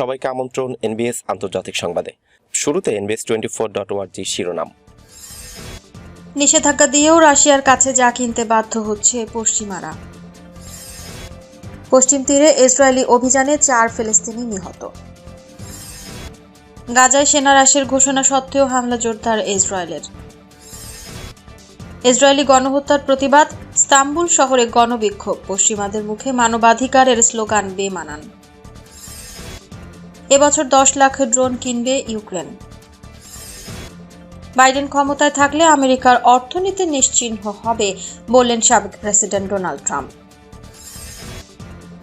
সবাইকে আমন্ত্রণ এনবিএস আন্তর্জাতিক সংবাদে। শুরুতে এনবিএস টোয়েন্টি ফোর ডট ওয়ার্জি শিরোনাম। নিষেধাজ্ঞা দিয়েও রাশিয়ার কাছে যা কিনতে বাধ্য হচ্ছে পশ্চিমারা। পশ্চিম তীরে ইসরায়েলি অভিযানে চার ফিলিস্তিনি নিহত। গাজায় সেনা সেনারাশের ঘোষণা সত্ত্বেও হামলা জোরদার ইসরায়েলের। ইসরায়েলি গণহত্যার প্রতিবাদ, ইস্তাম্বুল শহরে গণবিক্ষোভ, পশ্চিমাদের মুখে মানবাধিকারের স্লোগান বেমানান। এবছর দশ লাখ ড্রোন কিনবে ইউক্রেন। বাইডেন ক্ষমতায় থাকলে আমেরিকার অর্থনীতি নিশ্চিহ্ন হবে বললেন সাবেক প্রেসিডেন্ট ডোনাল্ড ট্রাম্প।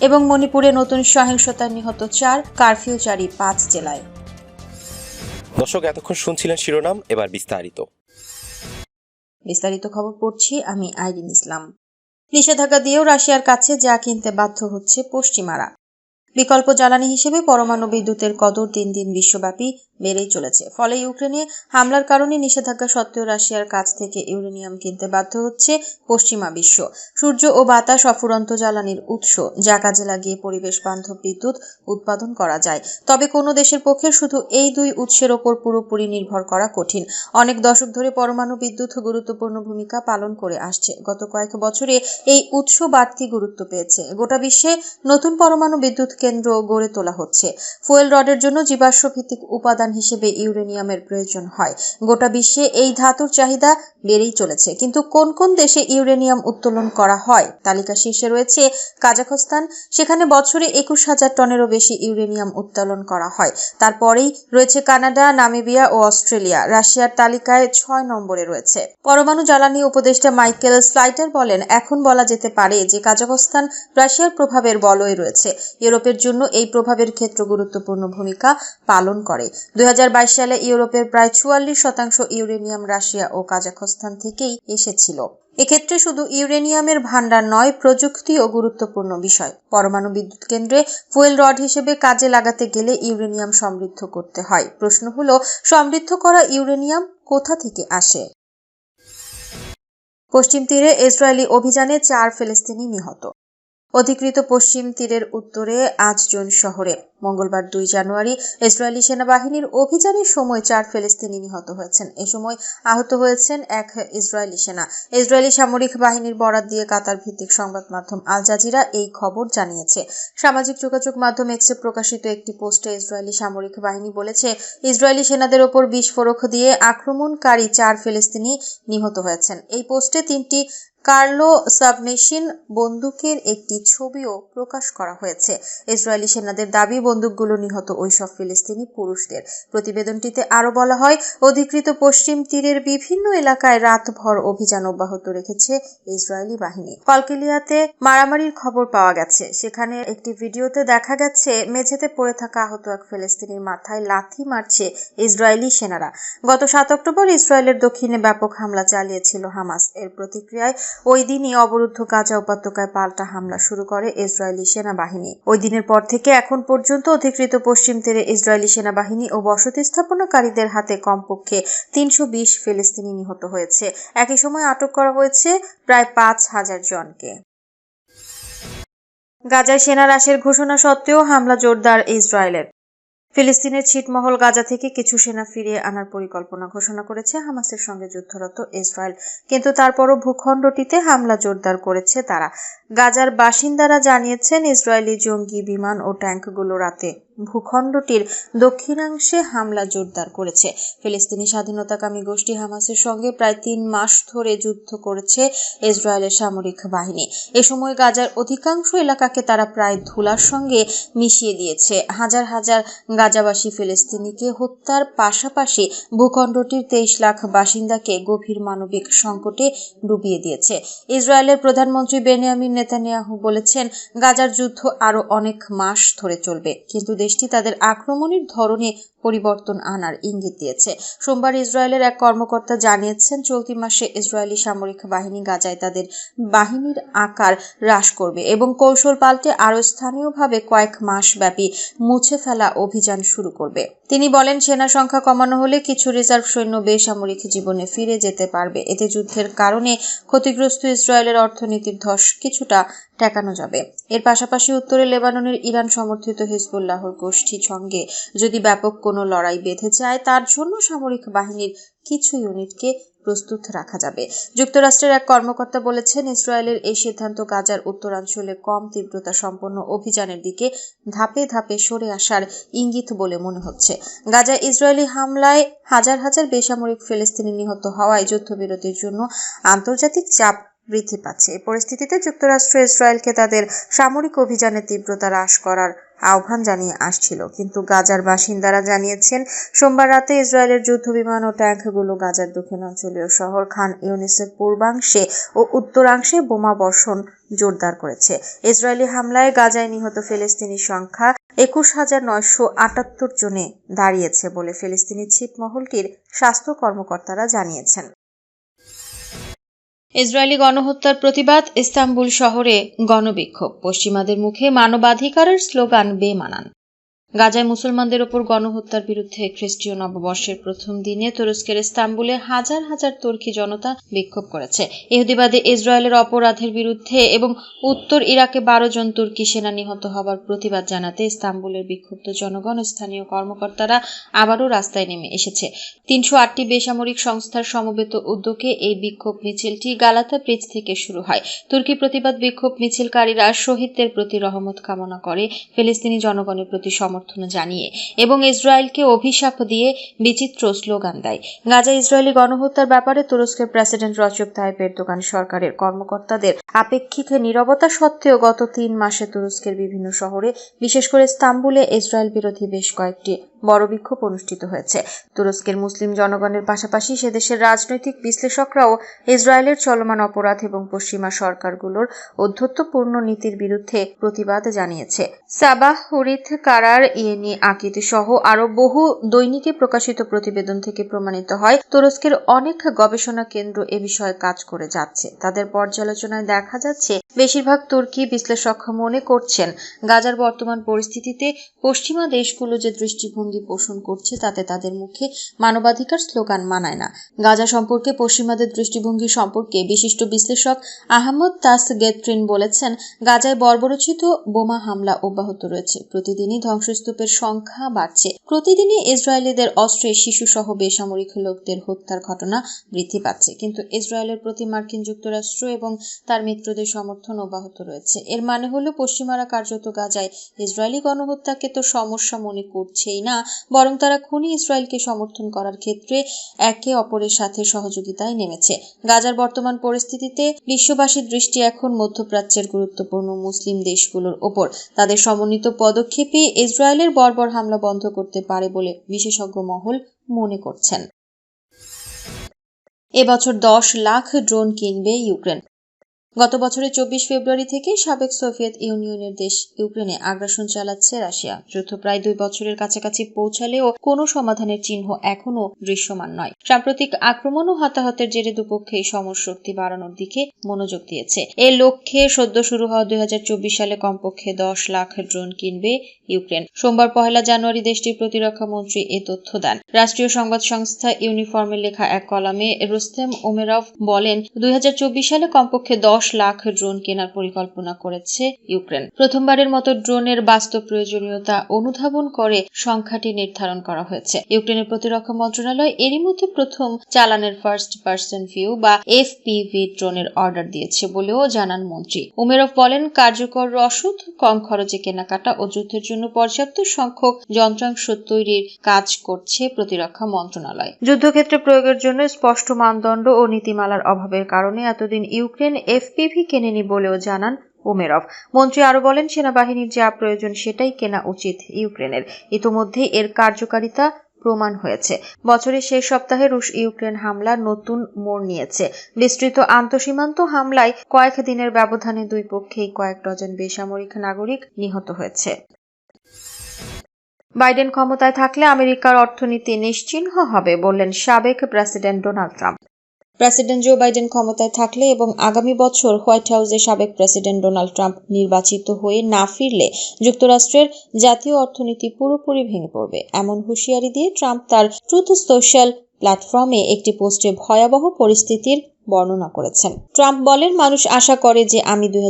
এবং মণিপুরে নতুন সহিংসতায় নিহত চার কারফিউ জারি পাঁচ জেলায়। দর্শক এতক্ষণ শুনছিলেন শিরোনাম এবার বিস্তারিত। বিস্তারিত খবর পড়ছি আমি আইরিন ইসলাম। নিষেধাজ্ঞা দিয়েও রাশিয়ার কাছে যা কিনতে বাধ্য হচ্ছে পশ্চিমারা। বিকল্প জ্বালানি হিসেবে পরমাণু বিদ্যুতের কদর দিন দিন বিশ্বব্যাপী বেড়েই চলেছে। ফলে ইউক্রেনে হামলার কারণে নিষেধাজ্ঞা সত্ত্বেও রাশিয়ার কাছ থেকে ইউরেনিয়াম কিনতে বাধ্য হচ্ছে পশ্চিমা বিশ্ব। সূর্য ও বাতাস অফুরন্ত জ্বালানির উৎস, যা কাজে লাগিয়ে পরিবেশ বান্ধব বিদ্যুৎ উৎপাদন করা যায়। তবে কোনো দেশের পক্ষে শুধু এই দুই উৎসের ওপর পুরোপুরি নির্ভর করা কঠিন। অনেক দশক ধরে পরমাণু বিদ্যুৎ গুরুত্বপূর্ণ ভূমিকা পালন করে আসছে। গত কয়েক বছরে এই উৎস বাড়তি গুরুত্ব পেয়েছে। গোটা বিশ্বে নতুন পরমাণু বিদ্যুৎ কেন্দ্র গড়ে তোলা হচ্ছে। ফুয়েল রডের জন্য জীবাশ্ম ভিত্তিক উপাদান হিসেবে ইউরেনিয়ামের প্রয়োজন হয়। গোটা বিশ্বে এই ধাতুর চাহিদা বেড়েই চলেছে। কিন্তু কোন কোন দেশে ইউরেনিয়াম উত্তোলন করা হয়? তালিকা শীর্ষে রয়েছে কাজাখস্তান। সেখানে বছরে একুশ হাজার টনেরও বেশি ইউরেনিয়াম উত্তোলন করা হয়। তারপরেই রয়েছে কানাডা, নামিবিয়া ও অস্ট্রেলিয়া। রাশিয়ার তালিকায় ছয় নম্বরে রয়েছে। পরমাণু জ্বালানি উপদেষ্টা মাইকেল স্লাইটার বলেন, এখন বলা যেতে পারে যে কাজাখস্তান রাশিয়ার প্রভাবের বলয় রয়েছে। ইউরোপের জন্য এই প্রভাবের ক্ষেত্র গুরুত্বপূর্ণ ভূমিকা পালন করে। দুই হাজার বাইশ সালে ইউরোপের প্রায় চুয়াল্লিশ শতাংশ ইউরেনিয়াম রাশিয়া ও কাজাখস্তান থেকেই এসেছিল। এক্ষেত্রে শুধু ইউরেনিয়ামের ভান্ডার নয়, প্রযুক্তিও গুরুত্বপূর্ণ বিষয়। পরমাণু বিদ্যুৎ কেন্দ্রে ফুয়েল রড হিসেবে কাজে লাগাতে গেলে ইউরেনিয়াম সমৃদ্ধ করতে হয়। প্রশ্ন হলো, সমৃদ্ধ করা ইউরেনিয়াম কোথা থেকে আসে? পশ্চিম তীরে ইসরায়েলি অভিযানে চার ফিলিস্তিনি নিহত। অধিকৃত পশ্চিম তীরের উত্তরে আজজন শহরে। মঙ্গলবার দুই জানুয়ারি ইসরায়েলি সেনাবাহিনীর অভিযানের সময় চার ফিলিস্তিনি নিহত হয়েছেন। এ সময় আহত হয়েছেন এক ইসরায়েলি সেনা। ইসরায়েলি সামরিক বাহিনীর বরাত দিয়ে কাতার ভিত্তিক সংবাদ মাধ্যম আল জাজিরা এই খবর জানিয়েছে। সামাজিক যোগাযোগ মাধ্যম এক্সে প্রকাশিত একটি পোস্টে ইসরায়েলি সামরিক বাহিনী বলেছে, ইসরায়েলি সেনাদের ওপর বিস্ফোরক দিয়ে আক্রমণকারী চার ফিলিস্তিনি নিহত হয়েছেন। এই পোস্টে তিনটি কার্লো সাবমেশিন বন্দুকের একটি ছবিও প্রকাশ করা হয়েছে। ইসরায়েলি সেনাদের দাবি, বন্দুকগুলো নিহত ওইসব ফিলিস্তিনি পুরুষদের। প্রতিবেদনটিতে আরও বলা হয়, অধিকৃত পশ্চিম তীরের বিভিন্ন এলাকায় রাতভর অভিযান অব্যাহত রেখেছে ইসরায়েলি বাহিনী। কলকেলিয়াতে মারামারির খবর পাওয়া গেছে। সেখানে একটি ভিডিওতে দেখা গেছে, মেঝেতে পড়ে থাকা আহত এক ফিলিস্তিনির মাথায় লাথি মারছে ইসরায়েলি সেনারা। গত সাত অক্টোবর ইসরায়েলের দক্ষিণে ব্যাপক হামলা চালিয়েছিল হামাস। এর প্রতিক্রিয়ায় ওই দিনই অবরুদ্ধ গাজা উপত্যকায় পাল্টা হামলা শুরু করে ইসরায়েলি সেনাবাহিনী। ওই দিনের পর থেকে এখন পর্যন্ত অধিকৃত পশ্চিম তীরে ইসরায়েলি সেনাবাহিনী ও বসতি স্থাপনাকারীদের হাতে কমপক্ষে তিনশো বিশ ফিলিস্তিনি নিহত হয়েছে। একই সময় আটক করা হয়েছে প্রায় পাঁচ হাজার জনকে। গাজায় সেনারাশের ঘোষণা সত্ত্বেও হামলা জোরদার ইসরায়েলের। ফিলিস্তিনের ছিটমহল গাজা থেকে কিছু সেনা ফিরিয়ে আনার পরিকল্পনা ঘোষণা করেছে হামাসের সঙ্গে যুদ্ধরত ইসরায়েল। কিন্তু তারপরও ভূখণ্ডটিতে হামলা জোরদার করেছে তারা। গাজার বাসিন্দারা জানিয়েছেন, ইসরায়েলি জঙ্গি বিমান ও ট্যাঙ্কগুলো রাতে ভূখণ্ডটির দক্ষিণাংশে হামলা জোরদার করেছে। ফিলিস্তিনি স্বাধীনতাকামী গোষ্ঠী হামাসের সঙ্গে প্রায় তিন মাস ধরে যুদ্ধ করেছে ইসরায়েলের সামরিক বাহিনী। এ সময় গাজার অধিকাংশ এলাকাকে তারা প্রায় ধুলার সঙ্গে মিশিয়ে দিয়েছে। হাজার হাজার গাজাবাসী ফিলিস্তিনিকে হত্যার পাশাপাশি ভূখণ্ডটির তেইশ লাখ বাসিন্দাকে গভীর মানবিক সংকটে ডুবিয়ে দিয়েছে। ইসরায়েলের প্রধানমন্ত্রী বেনিয়ামিন নেতানিয়াহু বলেছেন, গাজার যুদ্ধ আরও অনেক মাস ধরে চলবে, কিন্তু দেশটি তাদের আক্রমণের ধরনে পরিবর্তন আনার ইঙ্গিত দিয়েছে। সোমবার ইসরায়েলের এক কর্মকর্তা জানিয়েছেন, চলতি মাসে ইসরায়েলি সামরিক বাহিনী গাজায় তাদের বাহিনীর আকার হ্রাস করবে এবং কৌশল পাল্টে আরও স্থানীয়ভাবে কয়েক মাস ব্যাপী মুছে ফেলা অভিযান শুরু করবে। তিনি বলেন, সেনা সংখ্যা কমানো হলে কিছু রিজার্ভ সৈন্য বেসামরিক জীবনে ফিরে যেতে পারবে। এতে যুদ্ধের কারণে ক্ষতিগ্রস্ত ইসরায়েলের অর্থনীতির ধস কিছুটা ঠেকানো যাবে। এর পাশাপাশি উত্তরে লেবাননের ইরান সমর্থিত হিজবুল্লাহর গোষ্ঠীর সঙ্গে। যদি ব্যাপক কোনো লড়াই বেঁধে যায়, তার জন্য সামরিক বাহিনীর কিছু ইউনিটকে প্রস্তুত রাখা যাবে। যুক্তরাষ্ট্রের এক কর্মকর্তা বলেছেন, ইসরায়েলের এই সিদ্ধান্ত গাজার উত্তরাঞ্চলে কম তীব্রতা সম্পন্ন অভিযানের দিকে ধাপে ধাপে সরে আসার ইঙ্গিত বলে মনে হচ্ছে। গাজায় ইসরায়েলি হামলায় হাজার হাজার বেসামরিক ফিলিস্তিনি নিহত হওয়ায় যুদ্ধবিরতির জন্য আন্তর্জাতিক চাপ বৃদ্ধি পাচ্ছে। এই পরিস্থিতিতে যুক্তরাষ্ট্র, ইসরায়েলকে তাদের সামরিক অভিযানের তীব্রতা হ্রাস করার আহ্বান জানিয়ে আসছিল। কিন্তু গাজার বাসিন্দারা জানিয়েছেন, সোমবার রাতে ইসরায়েলের যুদ্ধ বিমান ও ট্যাঙ্কগুলো গাজার দক্ষিণাঞ্চলীয় শহর খান ইউনিসের পূর্বাংশে ও উত্তরাংশে বোমা বর্ষণ জোরদার করেছে। ইসরায়েলি হামলায় গাজায় নিহত ফিলিস্তিনি সংখ্যা একুশ হাজার নয়শো আটাত্তর জনে দাঁড়িয়েছে বলে ফিলিস্তিনি ছিটমহলটির স্বাস্থ্য কর্মকর্তারা জানিয়েছেন। ইসরায়েলি গণহত্যার প্রতিবাদ ইস্তাম্বুল শহরে গণবিক্ষোভ। পশ্চিমাদের মুখে মানবাধিকারের স্লোগান বেমানান গাজায় মুসলমানদের ওপর গণহত্যার বিরুদ্ধে খ্রিস্টীয় নববর্ষের প্রথম দিনে তুরস্কের ইস্তাম্বুলে হাজার হাজার তুর্কি জনতা বিক্ষোভ করেছে। ইহুদিবাদী ইসরায়েলের অপরাধের বিরুদ্ধে এবং উত্তর ইরাকে বারো জন তুর্কি সেনা নিহত হওয়ার প্রতিবাদ জানাতে ইস্তাম্বুলের বিক্ষুব্ধ জনগণ, স্থানীয় কর্মকর্তারা আবারও রাস্তায় নেমে এসেছে। তিনশো আটটি বেসামরিক সংস্থার সমবেত উদ্যোগে এই বিক্ষোভ মিছিলটি গালাতা ব্রিজ থেকে শুরু হয়। তুর্কি প্রতিবাদ বিক্ষোভ মিছিলকারীরা শহীদদের প্রতি রহমত কামনা করে। ফিলিস্তিনি জনগণের প্রতি সমর্থন জানিয়ে এবং ইসরায়েলকে অভিশাপ দিয়ে বিচিত্র স্লোগান দেয়। গাজা ইসরায়েলি গণহত্যার ব্যাপারে তুরস্কের প্রেসিডেন্ট রজব তাইপ এরদোগান সরকারের কর্মকর্তাদের আপেক্ষিক নিরবতা সত্ত্বেও গত তিন মাসে তুরস্কের বিভিন্ন শহরে, বিশেষ করে ইস্তাম্বুলে, ইসরায়েল বিরোধী বেশ কয়েকটি বড় বিক্ষোভ অনুষ্ঠিত হয়েছে। তুরস্কের মুসলিম জনগণের পাশাপাশি সে দেশের রাজনৈতিক বিশ্লেষকরাও ইসরায়েলের চলমান অপরাধ এবং পশ্চিমা সরকারগুলোর ঔদ্ধত্যপূর্ণ নীতির বিরুদ্ধে প্রতিবাদ জানিয়েছে। সাবাহ, হুরিথ, কারার, ইয়েনি আকিদ সহ আরও বহু দৈনিকে প্রকাশিত প্রতিবেদন থেকে প্রমাণিত হয়, তুরস্কের অনেক গবেষণা কেন্দ্র এ বিষয়ে কাজ করে যাচ্ছে। তাদের পর্যালোচনায় দেখা যাচ্ছে, বেশিরভাগ তুর্কি বিশ্লেষক মনে করছেন, গাজার বর্তমান পরিস্থিতিতে পশ্চিমা দেশগুলো যে দৃষ্টিভঙ্গি পোষণ করছে তাতে তাদের মুখে মানবাধিকার স্লোগান মানায় না। গাজা সম্পর্কে পশ্চিমাদের দৃষ্টিভঙ্গি সম্পর্কে বিশিষ্ট বিশ্লেষক আহমদ তাস গেত্রিন বলেছেন, গাজায় বর্বরচিত বোমা হামলা অব্যাহত রয়েছে। প্রতিদিনই ধ্বংসস্তূপের সংখ্যা বাড়ছে। প্রতিদিনই ইসরায়েলিদের অস্ত্রে শিশুসহ বেসামরিক লোকদের হত্যার ঘটনা বৃদ্ধি পাচ্ছে। কিন্তু ইসরায়েলের প্রতি মার্কিন যুক্তরাষ্ট্র এবং তার মিত্রদের সমর্থন অব্যাহত রয়েছে। এর মানে হলো, পশ্চিমারা কার্যত গাজায় ইসরায়েলি গণহত্যাকে তো সমস্যা মনে করছেই না। বরং তারা খুনি ইসরায়েলকে সমর্থন করার ক্ষেত্রে একে অপরের সাথে সহযোগিতায় নেমেছে। গাজার বর্তমান পরিস্থিতিতে বিশ্ববাসীর দৃষ্টি এখন মধ্যপ্রাচ্যের গুরুত্বপূর্ণ মুসলিম দেশগুলোর ওপর। তাদের সমন্বিত পদক্ষেপে ইসরায়েলের বর্বর হামলা বন্ধ করতে পারে বলে বিশেষজ্ঞ মহল মনে করছেন। এবছর দশ লাখ ড্রোন কিনবে ইউক্রেন। গত বছরের চব্বিশ ফেব্রুয়ারি থেকে সাবেক সোভিয়েত ইউনিয়নের দেশ ইউক্রেনে আগ্রাসন চালাচ্ছে রাশিয়া। যুদ্ধ প্রায় দুই বছরের কাছাকাছি পৌঁছালেও কোনো সমাধানের চিহ্ন এখনও দৃশ্যমান নয়। সাম্প্রতিক আক্রমণ ও হতাহতের জেরে দুপক্ষেই সমরশক্তি বাড়ানোর দিকে মনোযোগ দিয়েছে। এর লক্ষ্যে সদ্য শুরু হওয়া দুই হাজার চব্বিশ সালে কমপক্ষে দশ লাখ ড্রোন কিনবে ইউক্রেন। সোমবার পহেলা জানুয়ারি দেশটির প্রতিরক্ষা মন্ত্রী এ তথ্য দেন। রাষ্ট্রীয় সংবাদ সংস্থা ইউনিফর্মে লেখা এক কলামে রুস্তেম ওমেরভ বলেন, দুই হাজার চব্বিশ সালে কমপক্ষে দশ লাখ ড্রোন কেনার পরিকল্পনা করেছে ইউক্রেন। প্রথমবারের মতো ড্রোনের বাস্তব প্রয়োজনীয়তা অনুধাবন করে সংখ্যাটি নির্ধারণ করা হয়েছে। ইউক্রেনের প্রতিরক্ষা মন্ত্রণালয় এরই মধ্যে প্রথম চালানের ফার্স্ট পার্সন ভিউ বা এফপিভি ড্রোনের অর্ডার দিয়েছে বলেও জানান মন্ত্রী। উমেরভ বলেন, কার্যকর রসদ, কম খরচে কেনাকাটা ও যুদ্ধের জন্য পর্যাপ্ত সংখ্যক যন্ত্রাংশ তৈরির কাজ করছে প্রতিরক্ষা মন্ত্রণালয়। যুদ্ধক্ষেত্রে প্রয়োগের জন্য স্পষ্ট মানদণ্ড ও নীতিমালার অভাবের কারণে এতদিন ইউক্রেন এফপিভি কেনেনি বলেও জানান ওমেরভ মন্ত্রী আরও বলেন, সেনাবাহিনীর যা প্রয়োজন সেটাই কেনা উচিত ইউক্রেনের। ইতোমধ্যে এর কার্যকারিতা প্রমাণ হয়েছে। বছরের শেষ সপ্তাহে রুশ ইউক্রেন হামলা নতুন মোড় নিয়েছে। বিস্তৃত আন্তঃসীমান্ত হামলায় কয়েক দিনের ব্যবধানে দুই পক্ষেই কয়েক ডজন বেসামরিক নাগরিক নিহত হয়েছে। বাইডেন ক্ষমতায় থাকলে আমেরিকার অর্থনীতি নিশ্চিহ্ন হবে বললেন সাবেক president Donald Trump. President Joe Biden ক্ষমতায় থাকলে এবং আগামী বছর হোয়াইট হাউসে সাবেক প্রেসিডেন্ট ডোনাল্ড ট্রাম্প নির্বাচিত হয়ে না ফিরলে যুক্তরাষ্ট্রের জাতীয় অর্থনীতি পুরোপুরি ভেঙে পড়বে। এমন হুঁশিয়ারি দিয়ে ট্রাম্প তার ট্রুথ সোশ্যাল প্ল্যাটফর্মে একটি পোস্টে ভয়াবহ পরিস্থিতির বর্ণনা করেছেন। ট্রাম্প বলেন, মানুষ আশা করে যে আমি দুই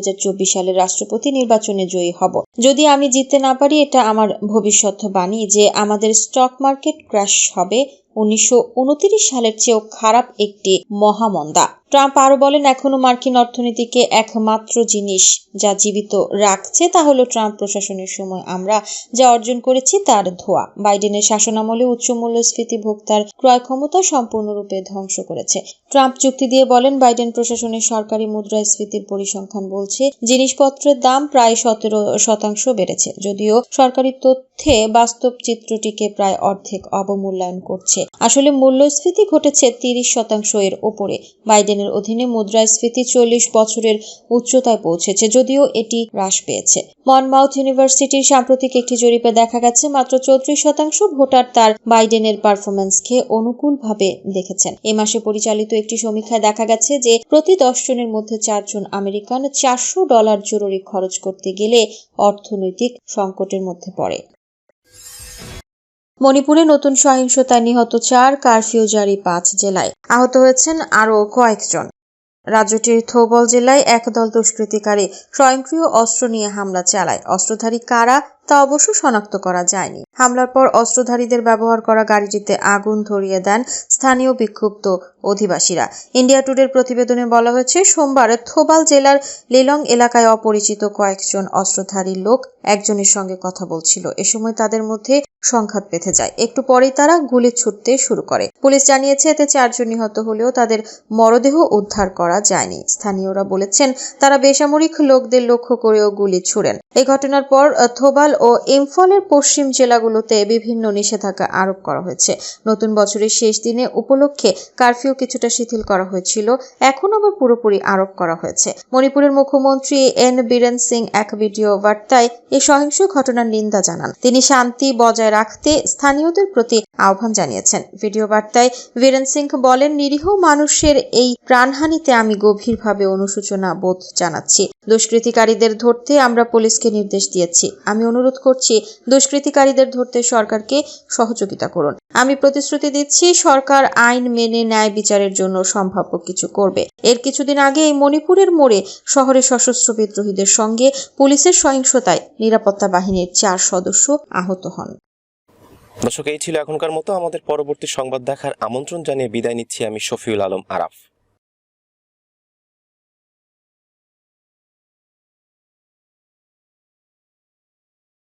সালের রাষ্ট্রপতি নির্বাচনে জয়ী হব। যদি আমি জিততে না পারি, এটা আমার ভবিষ্যৎবাণী যে আমাদের স্টক মার্কেট ক্র্যাশ হবে উনিশশো উনত্রিশ সালের চেয়েও খারাপ একটি মহামন্দা। ট্রাম্প আরও বলেন এখনও মার্কিন অর্থনীতিকে একমাত্র জিনিস যা জীবিত রাখছে তা হলো ট্রাম্প প্রশাসনের সময়। আমরা যা অর্জন করেছি তার ধোয়া। বাইডেনের শাসনামলে উচ্চ মূল্যস্ফীতি ভোক্তার ক্রয় ক্ষমতা সম্পূর্ণরূপে ধ্বংস করেছে। ট্রাম্প চুক্তি দিয়ে বলেন, বাইডেন প্রশাসনের সরকারি মুদ্রাস্ফীতির পরিসংখ্যান বলছে, জিনিসপত্রের দাম প্রায় সতেরো শতাংশ বেড়েছে। যদিও সরকারি তথ্যে বাস্তব চিত্রটিকে প্রায় অর্ধেক অবমূল্যায়ন করছে। আসলে মূল্যস্ফীতি ঘটেছে তিরিশ শতাংশ এর ওপরে। বাইডেনের অধীনে মুদ্রাস্ফীতি চল্লিশ বছরের উচ্চতায় পৌঁছেছে, যদিও এটি হ্রাস পেয়েছে। মনমাউথ ইউনিভার্সিটির সাম্প্রতিক একটি জরিপে দেখা গেছে, মাত্র চৌত্রিশ শতাংশ ভোটার তার বাইডেনের পারফরমেন্সকে অনুকূলভাবে দেখেছেন। এ মাসে পরিচালিত একটি সমীক্ষায় দেখা গেছে যে, প্রতি দশ জনের মধ্যে চারজন আমেরিকান, চারশো ডলার জরুরি খরচ করতে গেলে অর্থনৈতিক সংকটের মধ্যে পড়ে। মণিপুরে নতুন সহিংসতায় নিহত চার কারফিউ জারি পাঁচ জেলায়। আহত হয়েছেন আরও কয়েকজন। রাজ্যটির থোবল জেলায় একদল দুষ্কৃতিকারী স্বয়ংক্রিয় অস্ত্র নিয়ে হামলা চালায়। অস্ত্রধারী কারা তা অবশ্য শনাক্ত করা যায়নি। হামলার পর অস্ত্রধারীদের ব্যবহার করা গাড়িটিতে আগুন ধরিয়ে দেন স্থানীয় বিক্ষুব্ধ অধিবাসীরা। ইন্ডিয়া টুডের প্রতিবেদনে বলা হয়েছে, সোমবার থোবাল জেলার লিলং এলাকায় অপরিচিত কয়েকজন অস্ত্রধারী লোক একজনের সঙ্গে কথা বলছিল। এ সময় তাদের মধ্যে সংঘাত বেঁধে যায়। একটু পরেই তারা গুলি ছুটতে শুরু করে। পুলিশ জানিয়েছে, এতে চারজন নিহত হলেও তাদের মরদেহ উদ্ধার করা যায়নি। স্থানীয়রা বলেছেন, তারা বেসামরিক লোকদের লক্ষ্য করেও গুলি ছুড়েন। এই ঘটনার পর থোবাল ও ইম্ফলের পশ্চিম জেলাগুলোতে বিভিন্ন নিষেধাজ্ঞা আরোপ করা হয়েছে। নতুন বছরের শেষ দিনে উপলক্ষে কারফিউ কিছুটা শিথিল করা হয়েছিল। এখন আবার পুরোপুরি আরোপ করা হয়েছে। মণিপুরের মুখ্যমন্ত্রী এন বীরেন সিং এক ভিডিও বার্তায় এই সহিংস ঘটনার নিন্দা জানান। তিনি শান্তি বজায় রাখতে স্থানীয়দের প্রতি আহ্বান জানিয়েছেন। ভিডিও বার্তায় বীরেন সিং বলেন, নিরীহ মানুষের এই প্রাণহানিতে আমি গভীরভাবে অনুশোচনা বোধ জানাচ্ছি। দুষ্কৃতিকারীদের ধরতে আমরা পুলিশকে নির্দেশ দিয়েছি। আমি অনুরোধ করছি দুষ্কৃতিকারীদের ধরতে সরকারকে সহযোগিতা করুন। আমি প্রতিশ্রুতি দিচ্ছি, সরকার আইন মেনে ন্যায় বিচারের জন্য সম্ভাব্য কিছু করবে। এর কিছুদিন আগে এই মণিপুরের মোড়ে শহরের সশস্ত্র বিদ্রোহীদের সঙ্গে পুলিশের সহিংসতায় নিরাপত্তা বাহিনীর চার সদস্য আহত হন। দর্শক, এই ছিল এখনকার মতো। আমাদের পরবর্তী সংবাদ দেখার আমন্ত্রণ জানিয়ে বিদায় নিচ্ছি আমি শফিউল আলম আরাফ।